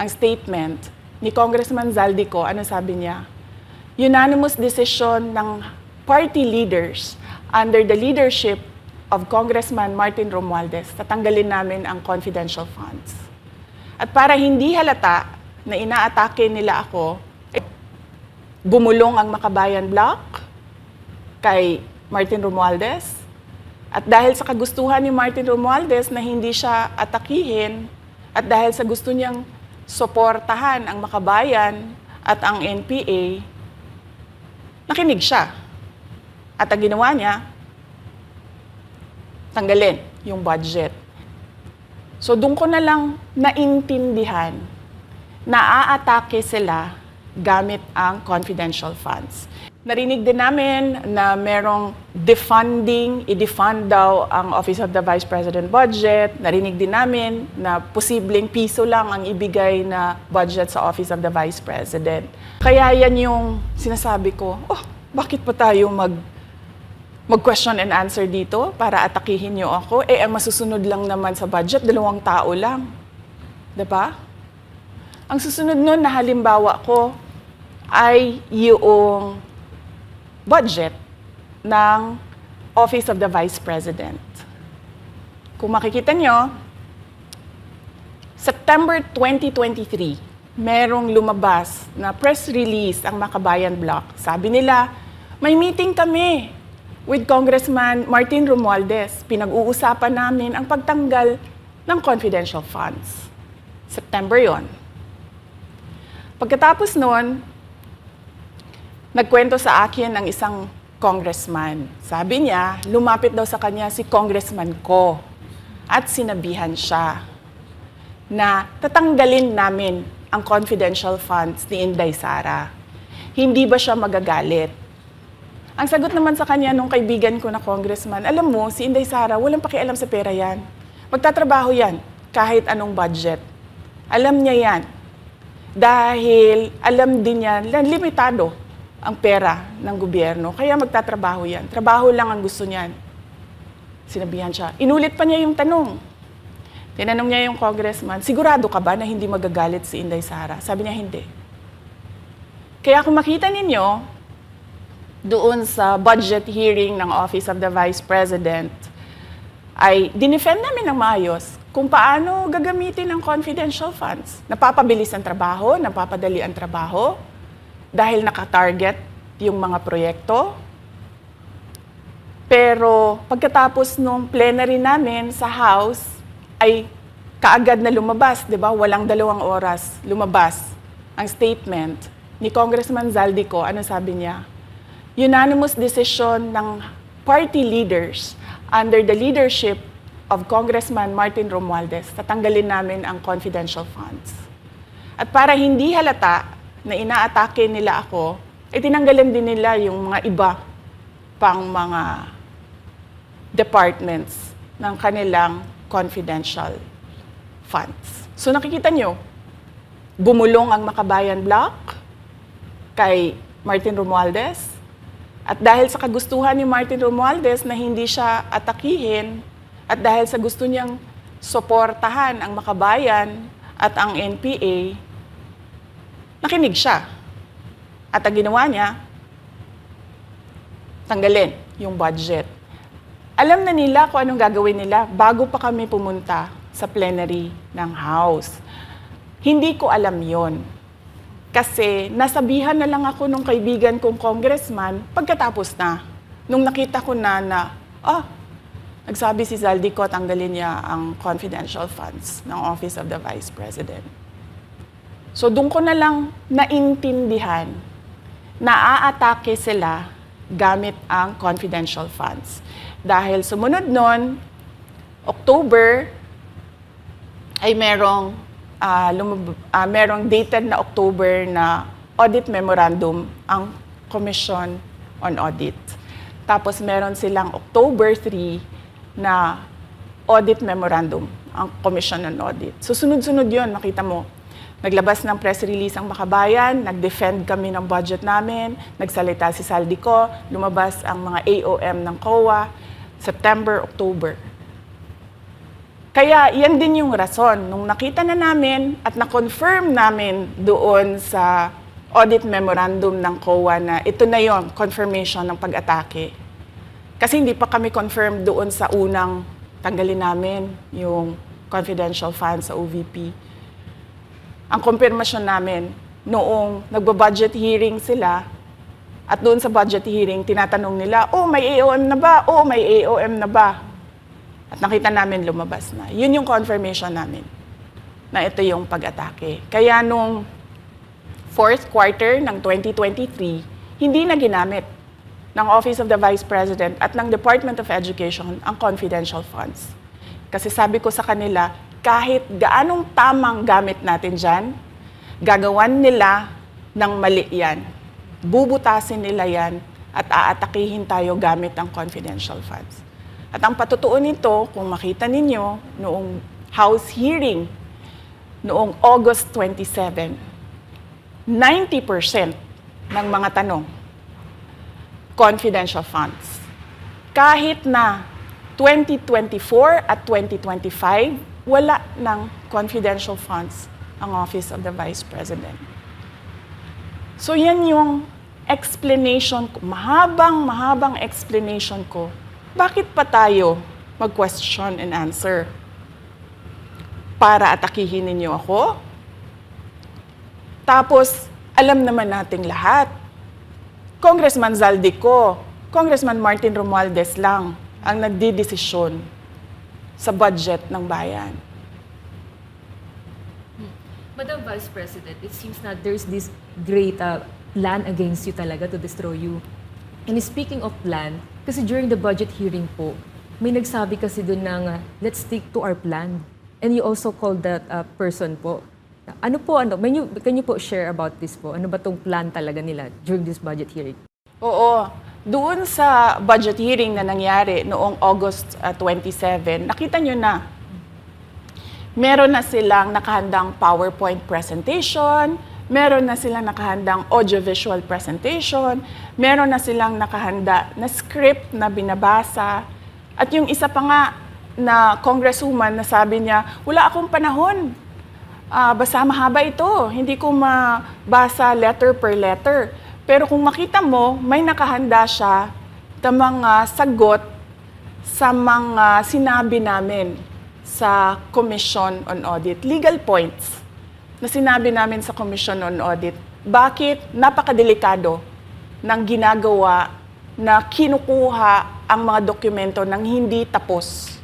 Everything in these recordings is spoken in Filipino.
ang statement ni Congressman Zaldico, ano sabi niya? Unanimous decision ng party leaders under the leadership of Congressman Martin Romualdez, tatanggalin namin ang confidential funds. At para hindi halata na inaatake nila ako, eh, bumulong ang Makabayan Block kay Martin Romualdez. At dahil sa kagustuhan ni Martin Romualdez na hindi siya atakihin, at dahil sa gusto niyang suportahan ang Makabayan at ang NPA, nakinig siya. At ang ginawa niya, tanggalin yung budget. So doon ko na lang naintindihan na aatake sila gamit ang confidential funds. Narinig din namin na merong defunding, i-defund daw ang Office of the Vice President budget. Narinig din namin na posibleng piso lang ang ibigay na budget sa Office of the Vice President. Kaya yan yung sinasabi ko, oh, bakit pa tayo mag mag-question and answer dito para atakihin niyo ako. Eh, ang masusunod lang naman sa budget, dalawang tao lang. ba? Ang susunod nun na halimbawa ko ay yung budget ng Office of the Vice President. Kung makikita nyo, September 2023, merong lumabas na press release ang Makabayan Block. Sabi nila, may meeting kami with Congressman Martin Romualdez. Pinag-uusapan namin ang pagtanggal ng confidential funds. September yon. Pagkatapos noon, nagkwento sa akin ang isang congressman. Sabi niya, lumapit daw sa kanya si congressman ko at sinabihan siya na tatanggalin namin ang confidential funds ni Inday Sara. Hindi ba siya magagalit? Ang sagot naman sa kanya nung kaibigan ko na congressman, alam mo, si Inday Sara, walang pakialam sa pera yan. Magtatrabaho yan, kahit anong budget. Alam niya yan. Dahil alam din niya, limitado ang pera ng gobyerno. Kaya magtatrabaho yan. Trabaho lang ang gusto niyan. Sinabihan siya. Inulit pa niya yung tanong. Tinanong niya yung congressman, sigurado ka ba na hindi magagalit si Inday Sara? Sabi niya, hindi. Kaya kung makita ninyo, doon sa budget hearing ng Office of the Vice President, ay dinefend namin ng maayos kung paano gagamitin ang confidential funds. Napapabilis ang trabaho, napapadali ang trabaho, dahil nakatarget yung mga proyekto. Pero pagkatapos nung plenary namin sa House, ay kaagad na lumabas, di ba? Walang dalawang oras lumabas ang statement ni Congressman Zaldico. Ano sabi niya? Unanimous decision ng party leaders under the leadership of Congressman Martin Romualdez, tatanggalin namin ang confidential funds. At para hindi halata na inaatake nila ako, eh tinanggalan din nila yung mga iba pang mga departments ng kanilang confidential funds. So nakikita nyo, bumulong ang Makabayan Block kay Martin Romualdez. At dahil sa kagustuhan ni Martin Romualdez na hindi siya atakihin, at dahil sa gusto niyang suportahan ang Makabayan at ang NPA, nakinig siya. At ang ginawa niya, tanggalin yung budget. Alam na nila kung anong gagawin nila bago pa kami pumunta sa plenary ng House. Hindi ko alam yon. Kasi nasabihan na lang ako nung kaibigan kong congressman pagkatapos na. Nung nakita ko na na, ah, nagsabi si Zaldico tanggalin niya ang confidential funds ng Office of the Vice President. So doon ko na lang naintindihan na aatake sila gamit ang confidential funds. Dahil sumunod nun, October, ay merong, ah, lumab- ah, merong dated na October na audit memorandum ang Commission on Audit. Tapos meron silang October 3 na audit memorandum ang Commission on Audit. So sunod-sunod yon makita mo. Naglabas ng press release ang Makabayan, nag-defend kami ng budget namin, nagsalita si Saldico, lumabas ang mga AOM ng COA, September, October. Kaya yan din yung rason. Nung nakita na namin at na-confirm namin doon sa audit memorandum ng COA na ito na yon confirmation ng pag-atake. Kasi hindi pa kami confirmed doon sa unang tanggalin namin yung confidential funds sa OVP. Ang confirmation namin, noong nagba-budget hearing sila, at doon sa budget hearing, tinatanong nila, oh, may AOM na ba? Oh, may AOM na ba? At nakita namin lumabas na. Yun yung confirmation namin na ito yung pag-atake. Kaya nung fourth quarter ng 2023, hindi na ginamit ng Office of the Vice President at ng Department of Education ang confidential funds. Kasi sabi ko sa kanila, kahit gaanong tamang gamit natin dyan, gagawan nila ng mali yan. Bubutasin nila yan at aatakihin tayo gamit ang confidential funds. At ang patutuo nito, kung makita ninyo, noong House hearing, noong August 27, 90% ng mga tanong, confidential funds. Kahit na 2024 at 2025, wala ng confidential funds ang Office of the Vice President. So yan yung explanation ko, mahabang mahabang explanation ko. Bakit pa tayo mag-question and answer? Para atakihin ninyo ako? Tapos, alam naman nating lahat. Congressman Zaldico, Congressman Martin Romualdez lang ang nagdidesisyon sa budget ng bayan. Madam Vice President, it seems na there's this great uh, plan against you talaga to destroy you. And speaking of plan, kasi during the budget hearing po, may nagsabi kasi doon ng uh, let's stick to our plan. And you also called that uh, person po. Ano po, ano, may you, can you po share about this po? Ano ba tong plan talaga nila during this budget hearing? Oo. Doon sa budget hearing na nangyari noong August uh, 27, nakita nyo na meron na silang nakahandang PowerPoint presentation, meron na silang nakahandang audiovisual presentation, meron na silang nakahanda na script na binabasa. At yung isa pa nga na congresswoman na sabi niya, wala akong panahon. Ah, basta mahaba ito. Hindi ko mabasa letter per letter. Pero kung makita mo, may nakahanda siya ng mga sagot sa mga sinabi namin sa Commission on Audit. Legal points na sinabi namin sa Commission on Audit. Bakit napakadelikado ng ginagawa na kinukuha ang mga dokumento ng hindi tapos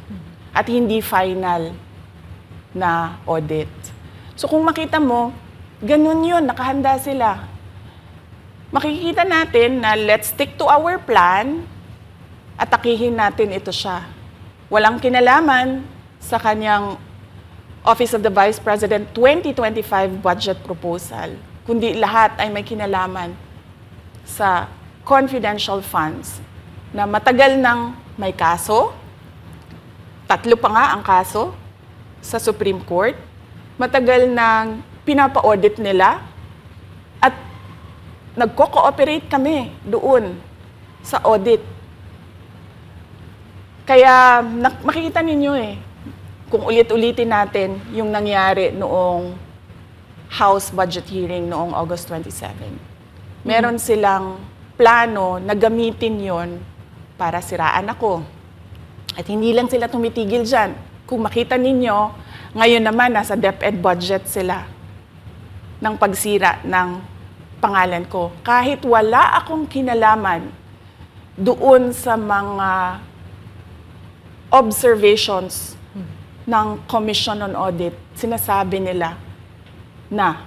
at hindi final na audit. So kung makita mo, ganun yun, nakahanda sila. Makikita natin na let's stick to our plan at takihin natin ito siya. Walang kinalaman sa kanyang Office of the Vice President 2025 budget proposal, kundi lahat ay may kinalaman sa confidential funds na matagal nang may kaso, tatlo pa nga ang kaso sa Supreme Court, matagal nang pinapa-audit nila nagko-cooperate kami doon sa audit. Kaya makikita ninyo eh, kung ulit-ulitin natin yung nangyari noong House budget hearing noong August 27. Meron silang plano na gamitin yon para siraan ako. At hindi lang sila tumitigil dyan. Kung makita ninyo, ngayon naman nasa DepEd budget sila ng pagsira ng pangalan ko. Kahit wala akong kinalaman doon sa mga observations ng Commission on Audit, sinasabi nila na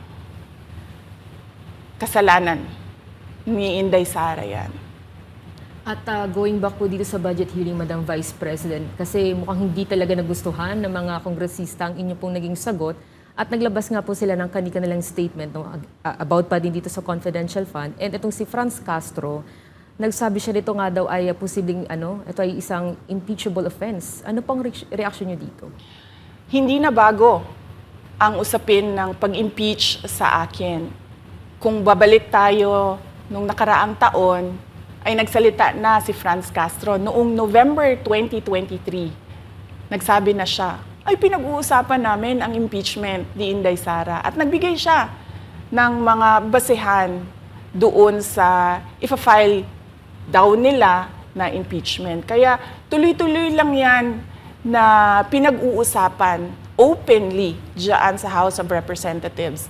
kasalanan ni Inday Sara yan. At uh, going back po dito sa budget hearing, Madam Vice President, kasi mukhang hindi talaga nagustuhan ng mga kongresista ang inyo pong naging sagot at naglabas nga po sila ng kanilang statement no, about pa din dito sa confidential fund. And itong si Franz Castro, nagsabi siya dito nga daw ay posibleng ano, ito ay isang impeachable offense. Ano pong re- reaction niyo dito? Hindi na bago ang usapin ng pag-impeach sa akin. Kung babalik tayo nung nakaraang taon, ay nagsalita na si Franz Castro noong November 2023. Nagsabi na siya, ay pinag-uusapan namin ang impeachment ni Inday Sara at nagbigay siya ng mga basehan doon sa ifa-file daw nila na impeachment. Kaya tuloy-tuloy lang yan na pinag-uusapan openly diyan sa House of Representatives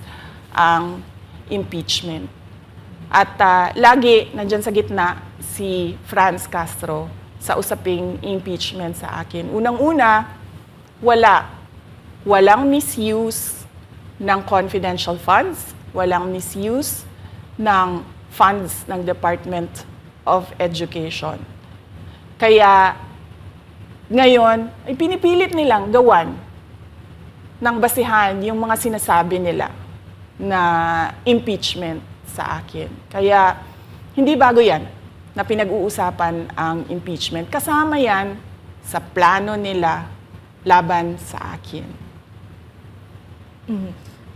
ang impeachment. At ah, lagi nandyan sa gitna si Franz Castro sa usaping impeachment sa akin. Unang-una, wala. Walang misuse ng confidential funds, walang misuse ng funds ng Department of Education. Kaya ngayon, ay pinipilit nilang gawan ng basihan yung mga sinasabi nila na impeachment sa akin. Kaya hindi bago yan na pinag-uusapan ang impeachment. Kasama yan sa plano nila laban sa akin.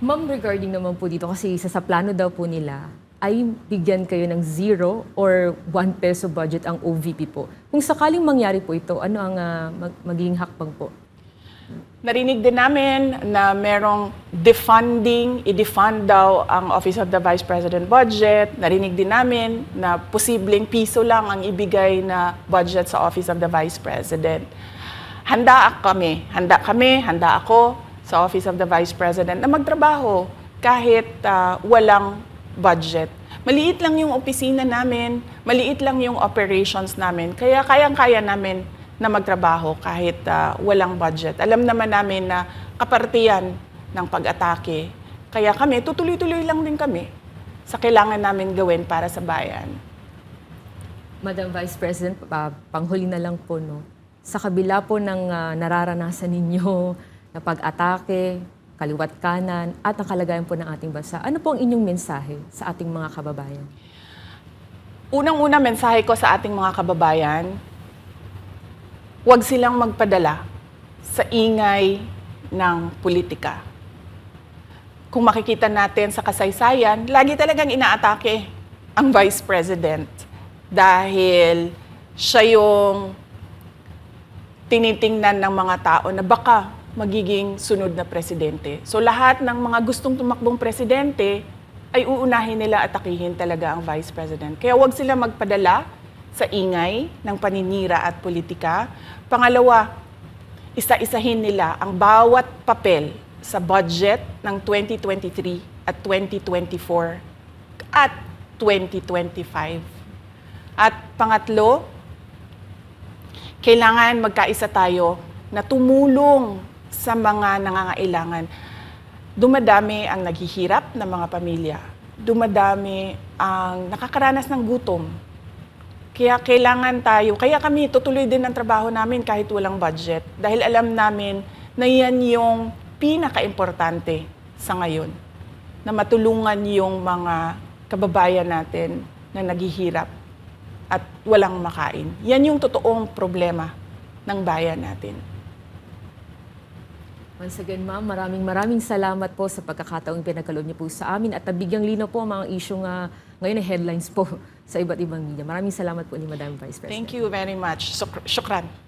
Ma'am, regarding naman po dito, kasi isa sa plano daw po nila ay bigyan kayo ng zero or one peso budget ang OVP po. Kung sakaling mangyari po ito, ano ang ah, mag- magiging hakbang po? Narinig din namin na merong defunding, i-defund daw ang Office of the Vice President budget. Narinig din namin na posibleng piso lang ang ibigay na budget sa Office of the Vice President. Handa kami, handa kami, handa ako sa Office of the Vice President na magtrabaho kahit ah, walang budget. Maliit lang yung opisina namin, maliit lang yung operations namin, kaya kayang-kaya namin na magtrabaho kahit ah, walang budget. Alam naman namin na kapartiyan ng pag-atake. Kaya kami, tutuloy-tuloy lang din kami sa kailangan namin gawin para sa bayan. Madam Vice President, pa- panghuli na lang po, no? Sa kabila po ng ah, nararanasan ninyo na pag-atake, kaliwat kanan, at ang kalagayan po ng ating bansa, ano po ang inyong mensahe sa ating mga kababayan? Unang-una mensahe ko sa ating mga kababayan, huwag silang magpadala sa ingay ng politika. Kung makikita natin sa kasaysayan, lagi talagang inaatake ang Vice President dahil siya yung tinitingnan ng mga tao na baka magiging sunod na presidente. So lahat ng mga gustong tumakbong presidente ay uunahin nila atakihin talaga ang vice president. Kaya wag sila magpadala sa ingay ng paninira at politika. Pangalawa, isa-isahin nila ang bawat papel sa budget ng 2023 at 2024 at 2025. At pangatlo, kailangan magkaisa tayo na tumulong sa mga nangangailangan. Dumadami ang naghihirap ng mga pamilya. Dumadami ang nakakaranas ng gutom. Kaya kailangan tayo, kaya kami tutuloy din ang trabaho namin kahit walang budget. Dahil alam namin na yan yung pinaka-importante sa ngayon. Na matulungan yung mga kababayan natin na naghihirap at walang makain. Yan yung totoong problema ng bayan natin. Once again, ma'am, maraming maraming salamat po sa pagkakataong pinagkaloob niyo po sa amin at nabigyang linaw po ang mga isyong uh, ngayon na headlines po sa iba't ibang media. Maraming salamat po ni Madam Vice President. Thank you very much. Shukran.